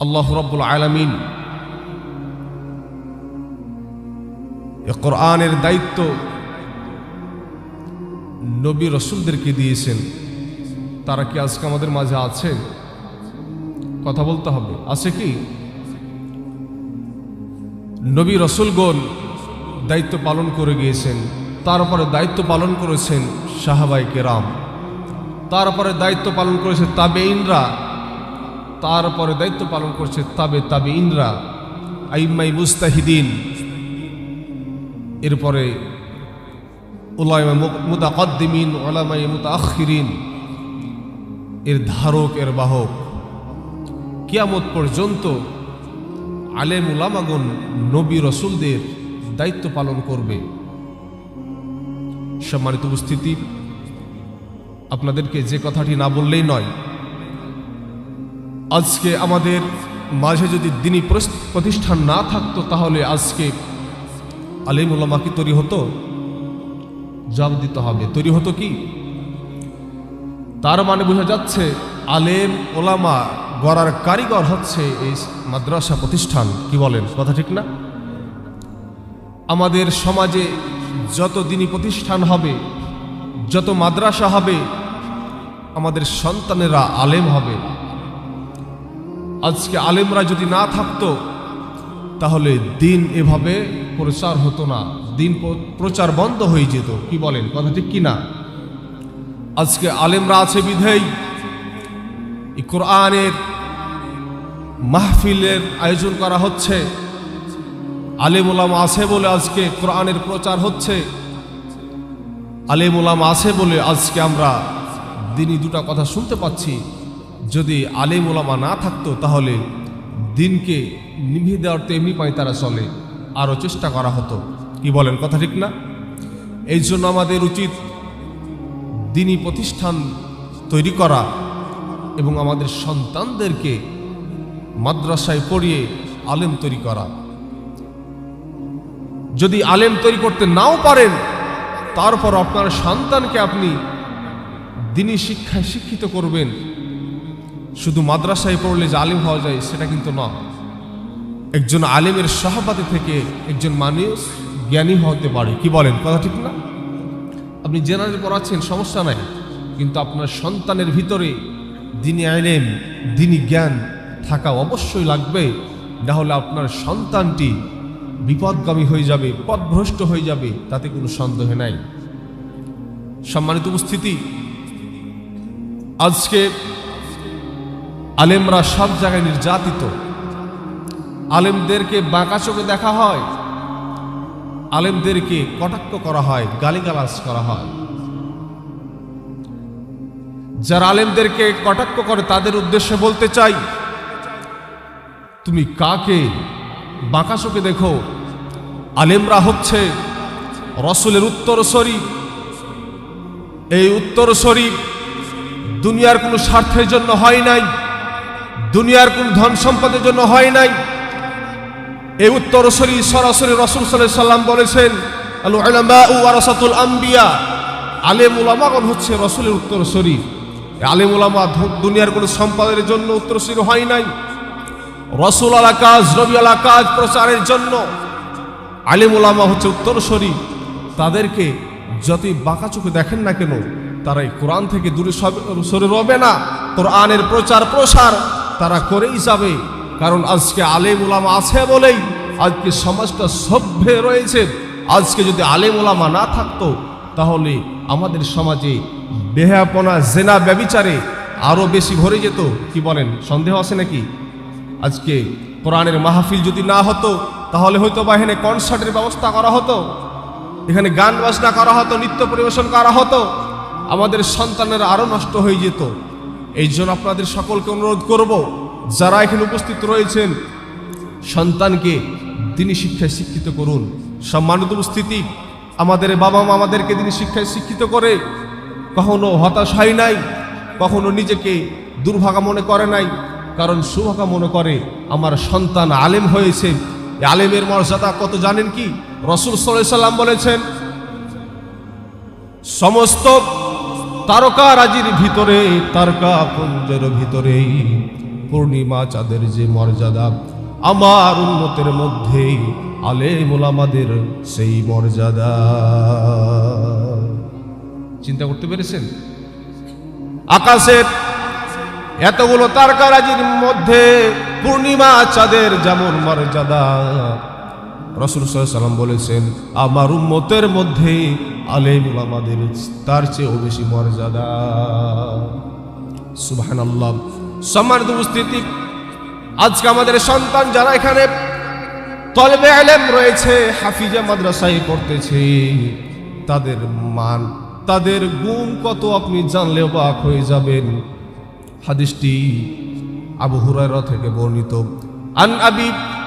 আল্লাহ রব্বুল আলমিন কোরআনের দায়িত্ব নবী রসুলদেরকে দিয়েছেন। তারা কি আজকে আমাদের মাঝে আছে? কথা বলতে হবে। আছে কি? নবী রসুলগণ দায়িত্ব পালন করে গিয়েছেন। তারপরে দায়িত্ব পালন করেছেন সাহাবাই কেরাম। তারপরে দায়িত্ব পালন করেছে তাবে ইনরা তারপরে দায়িত্ব পালন করছে তাবে তাবে ইনরা আইমাই মুস্তাহিদিন এরপরে উলামা মুতাকদ্দিমিন ওলামাই মুতাখিরিন এর ধারক, এর বাহক। কিয়ামত পর্যন্ত আলেম উলামাগন নবী রসুলদের দায়িত্ব পালন করবে। সম্মানিত উপস্থিতি, আপনাদেরকে যে কথাটি না বললেই নয় আজকে আমাদের মাঝে যদি দিনই প্রতিষ্ঠান না থাকতো, তাহলে আজকে আলিম উলামা কি তৈরি হতো? জবাব দিতে হবে। তৈরি হতো কি? তার মানে বোঝা যাচ্ছে আলেম ওলামা গড়ার কারিগর হচ্ছে এই মাদ্রাসা প্রতিষ্ঠান। কি বলেন? কথা ঠিক না? আমাদের সমাজে যত দিনই প্রতিষ্ঠান হবে, যত মাদ্রাসা হবে, আমাদের সন্তানেরা আলেম হবে। আজকে আলেমরা যদি না থাকতো, তাহলে দিন এভাবে প্রচার হতো না। দিন প্রচার বন্ধ হয়ে যেত। কি বলেন? কথা ঠিক কি না? আজকে আলেমরা আছে বিধেই কোরআনের মাহফিলের আয়োজন করা হচ্ছে। আলেম ওলামা আছে বলে আজকে কোরআনের প্রচার হচ্ছে। আলেম ওলামা আছে বলে আজকে আমরা দিনই দুটা কথা শুনতে পাচ্ছি। যদি আলেম ওলামা না থাকতো, তাহলে দিনকে নিভিয়ে দেওয়ার তো এমনি পাই তারা চলে। আরও চেষ্টা করা হতো। কি বলেন, কথা ঠিক না? এই জন্য আমাদের উচিত দিনই প্রতিষ্ঠান তৈরি করা এবং আমাদের সন্তানদেরকে মাদ্রাসায় পড়িয়ে আলেম তৈরি করা। যদি আলেম তৈরি করতে নাও পারেন, তারপর আপনার সন্তানকে আপনি দিনী শিক্ষায় শিক্ষিত করবেন। শুধু মাদ্রাসায় পড়লে যে আলিম হওয়া যায়, সেটা কিন্তু না একজন আলেমের সহপাতি থেকে একজন মানুষ জ্ঞানী হতে পারে। কি বলেন? কথা ঠিক না? আপনি জেনারেল পড়াচ্ছেন, সমস্যা নাই। কিন্তু আপনার সন্তানের ভিতরে দিনী আলেম, দিনী জ্ঞান থাকা অবশ্যই লাগবে। না হলে আপনার সন্তানটি বিপদগামী হয়ে যাবে, পথভ্রষ্ট হয়ে যাবে, তাতে কোনো সন্দেহ নাই। সম্মানিত উপস্থিতি, আজকে আলেমরা সব জায়গায় নির্যাতিত। আলেমদেরকে বাঁকা চোখে দেখা হয়। আলেমদেরকে কটাক্ষ করা হয়, গালিগালাজ করা হয়। যারা আলেমদেরকে কটাক্ষ করে, তাদের উদ্দেশ্যে বলতে চাই, তুমি কাকে বাঁকা চোখে দেখো? আলেমরা হচ্ছে রসুলের উত্তর শরীফ এই উত্তর শরীফ দুনিয়ার কোনো স্বার্থের জন্য হয় নাই। দুনিয়ার কোন ধন সম্পদের জন্য হয় নাই। এই উত্তরসরি সরাসরি রসুল সাল্লাহ সাল্লাম বলেছেন আলু ওয়ারাসাতুল আম্বিয়া। আলেম উলামাগণ হচ্ছে রসুলের উত্তরসরি? আলেম উলামা দুনিয়ার কোনো সম্পদের জন্য উত্তরসরি হয় নাই। রসুল আলা কাজ রবি আলা কাজ প্রচারের জন্য আলেম উলামা হচ্ছে উত্তরসরি। তাদেরকে যতই বাঁকা চোখে দেখেন না কেন, তারা এই কোরআন থেকে দূরে সরে রবে না। কোরআনের প্রচার প্রসার তারা করেই যাবে। কারণ আজকে আলেম ওলামা আছে বলেই আজকে সমাজটা সভ্য রয়েছে। আজকে যদি আলেম ওলামা না থাকতো, তাহলে আমাদের সমাজে বেহাপনা জেনা, ব্যবিচারে আরও বেশি ভরে যেত। কি বলেন, সন্দেহ আছে নাকি? আজকে কোরআনের মাহফিল যদি না হতো, তাহলে হয়তো বা এখানে কনসার্টের ব্যবস্থা করা হতো। এখানে গান বাজনা করা হতো, নৃত্য পরিবেশন করা হতো। আমাদের সন্তানের আরও নষ্ট হয়ে যেত। এই জন্য আপনাদের সকলকে অনুরোধ করব, যারা এখানে উপস্থিত রয়েছেন, সন্তানকে তিনি শিক্ষায় শিক্ষিত করুন। সম্মানিত উপস্থিতি, আমাদের বাবা মা আমাদেরকে তিনি শিক্ষায় শিক্ষিত করে, কখনো হতাশ হয় নাই, কখনো নিজেকে দুর্ভাগা মনে করে নাই, কারণ সুভাগা মনে করে, আমার সন্তান আলেম হয়েছে। আলেমের মর্যাদা কত জানেন কি? রসুল সাল্লাম বলেছেন, সমস্ত তারকা রাজির ভিতরে, তারকা ভিতরে। পূর্ণিমা চাঁদের যে মর্যাদা, আমার উন্নতের মধ্যে আলেম ওলামাদের সেই মর্যাদা। চিন্তা করতে পেরেছেন? আকাশের এতগুলো তারকারাজির মধ্যে পূর্ণিমা চাঁদের যেমন মর্যাদা রসুল সাল্লাম বলেছেন, আমার উম্মতের মধ্যে আলেম আমাদের তার চেয়েও বেশি মর্যাদা। সুবাহান আল্লাহ সম্মানিত উপস্থিতি, আজকে আমাদের সন্তান যারা এখানে তলবে আলেম রয়েছে, হাফিজা মাদ্রাসায় পড়তেছে, তাদের মান, তাদের গুণ কত আপনি জানলে অবাক হয়ে যাবেন। হাদিসটি আবু হুরায়রা থেকে বর্ণিত। আন আবি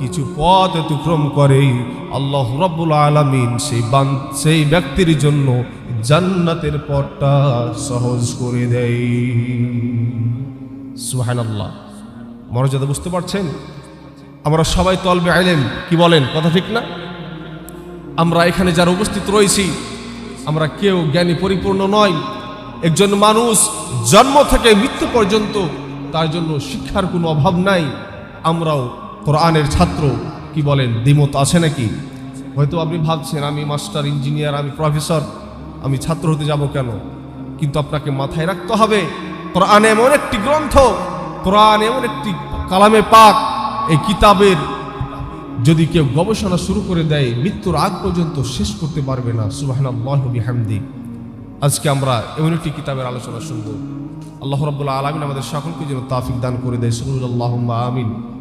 কিছু পথ অতিক্রম করে আল্লাহ রব্বুল আলামিন সেই বান, সেই ব্যক্তির জন্য জান্নাতের পথটা সহজ করে দেয়। সুবহানাল্লাহ। মর্যাদা বুঝতে পারছেন? আমরা সবাই তলবে আইলেন কি বলেন? কথা ঠিক না? আমরা এখানে যারা উপস্থিত রয়েছি, আমরা কেউ জ্ঞানী পরিপূর্ণ নয় একজন মানুষ জন্ম থেকে মৃত্যু পর্যন্ত তার জন্য শিক্ষার কোনো অভাব নাই। আমরাও কোরআনের ছাত্র কি বলেন, দ্বিমত আছে নাকি? হয়তো আপনি ভাবছেন, আমি মাস্টার, ইঞ্জিনিয়ার, আমি প্রফেসর, আমি ছাত্র হতে যাব কেন? কিন্তু আপনাকে মাথায় রাখতে হবে, কোরআন এমন একটি গ্রন্থ, কোরআন এমন একটি কালামে পাক, এই কিতাবের যদি কেউ গবেষণা শুরু করে দেয়, মৃত্যুর আগ পর্যন্ত শেষ করতে পারবে না। সুবাহান্লাহ বিহামদি। আজকে আমরা এমন একটি কিতাবের আলোচনা শুনব। আল্লাহ রব্বুল্লাহ আলমিন আমাদের সকলকে যেন তাফিক দান করে দেয়। সুরুল্লাহ আমিন।